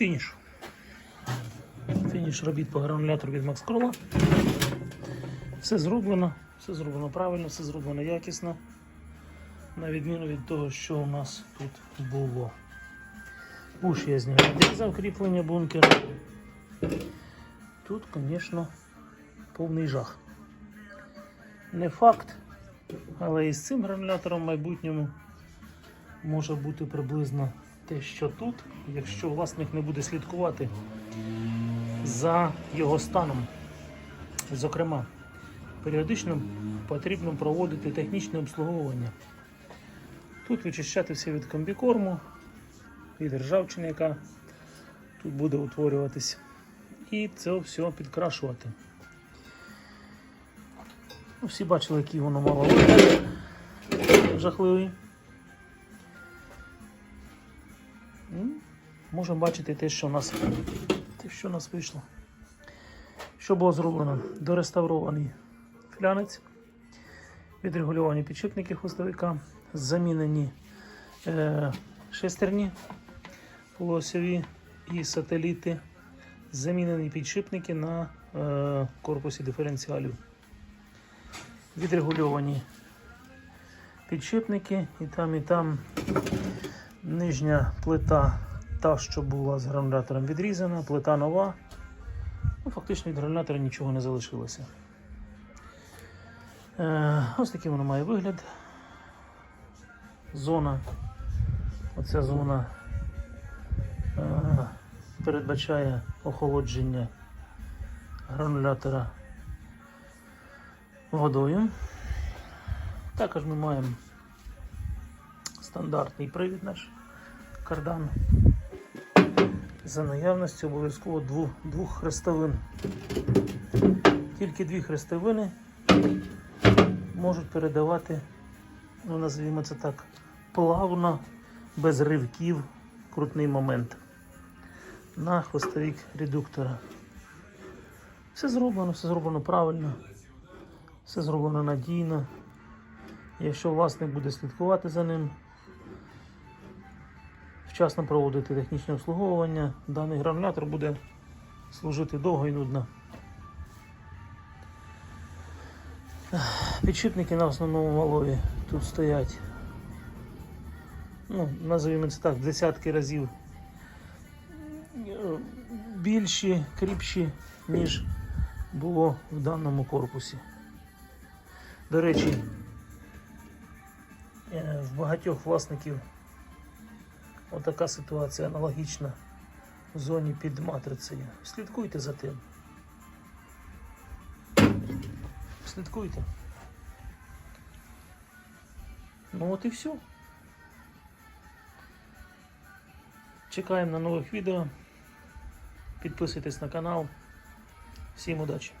Фініш. Фініш робіт по гранулятору від Крова. Все зроблено, все зроблено правильно, все зроблено якісно. На відміну від того, що у нас тут було. Буш я зняв відрізав кріплення бункера. Тут, звісно, повний жах. Не факт, але і з цим гранулятором в майбутньому може бути приблизно те, що тут, якщо власник не буде слідкувати за його станом. Зокрема, періодично потрібно проводити технічне обслуговування. Тут вичищати все від комбікорму, від ржавчини, яка тут буде утворюватись. І це все підкрашувати. Ну, Всі бачили, який воно мало. Жахливий. Можемо бачити те, що у нас, те, що у нас вийшло. Що було зроблено? Дореставрований флянець, відрегульовані підшипники хвостовика, замінені е, шестерні полуосьові і сателіти, замінені підшипники на е, корпусі диференціалів. Відрегульовані підшипники і там, і там нижня плита, та, що була з гранулятором відрізана, плита нова. Ну, фактично від гранулятора нічого не залишилося. Е, ось такий воно має вигляд. Зона. Оця зона е, передбачає охолодження гранулятора водою. Також ми маємо стандартний привід наш кардан. За наявності обов'язково двох, двох хрестовин. Тільки дві хрестовини можуть передавати, ну називаємо це так, плавно, без ривків, крутний момент на хвостовик редуктора. Все зроблено, все зроблено правильно, все зроблено надійно. Якщо власник буде слідкувати за ним, вчасно проводити технічне обслуговування, даний гранулятор буде служити довго і нудно. Підшипники на основному валові тут стоять, ну, називаємо це так, десятки разів більші, кріпші, ніж було в даному корпусі. До речі, е, в багатьох власників отака ситуація аналогічна в зоні під матрицею. Слідкуйте за тим. Слідкуйте. Ну от і все. Чекаємо на нових відео. Підписуйтесь на канал. Всім удачі!